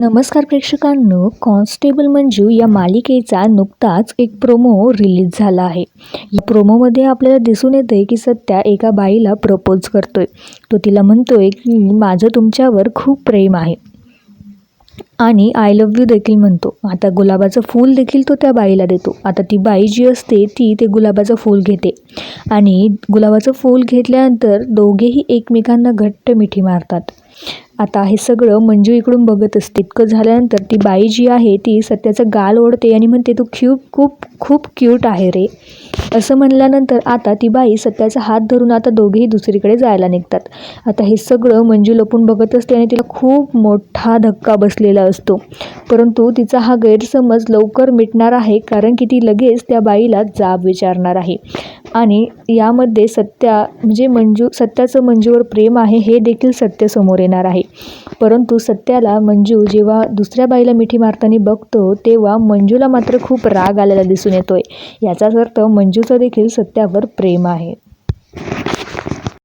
नमस्कार प्रेक्षकांनो कॉन्स्टेबल मंजू या मालिकेचा नुकताच एक प्रोमो रिलीज झाला आहे. या प्रोमोमध्ये आपल्याला दिसून येते की सत्या एका बाईला प्रपोज करतोय. तो तिला म्हणतोय की माझं तुमच्यावर खूप प्रेम आहे. आणि आय लव्ह यू देखील म्हणतो. आता गुलाबाचं फूल देखील तो त्या बाईला देतो. आता ती बाई जी असते ती ते गुलाबाचं फूल घेते. आणि गुलाबाचं फूल घेतल्यानंतर दोघेही एकमेकांना घट्ट मिठी मारतात. आता हे सगळं मंजू इकडून बघत असते. इतकं झाल्यानंतर ती बाई जी आहे ती सत्याचं गाल ओढते आणि म्हणते तू क्यूट खूप खूप क्यूट आहे रे. असं म्हणल्यानंतर आता ती बाई सत्याचा हात धरून आता दोघेही दुसरीकडे जायला निघतात. आता हे सगळं मंजू लपून बघत असते आणि तिला खूप मोठा धक्का बसलेला असतो. परंतु तिचा हा गैरसमज लवकर मिटणार आहे कारण की ती लगेच त्या बाईला जाब विचारणार आहे. आणि यामध्ये सत्या म्हणजे मंजू सत्याचं मंजूवर प्रेम आहे हे देखील सत्य समोर येणार आहे. परंतु सत्याला मंजू जेव्हा दुसऱ्या बाईला मिठी मारताना बघतो तेव्हा मंजूला मात्र खूप राग आलेला दिसून येतोय. याचाच अर्थ मंजूचं देखील सत्यावर प्रेम आहे.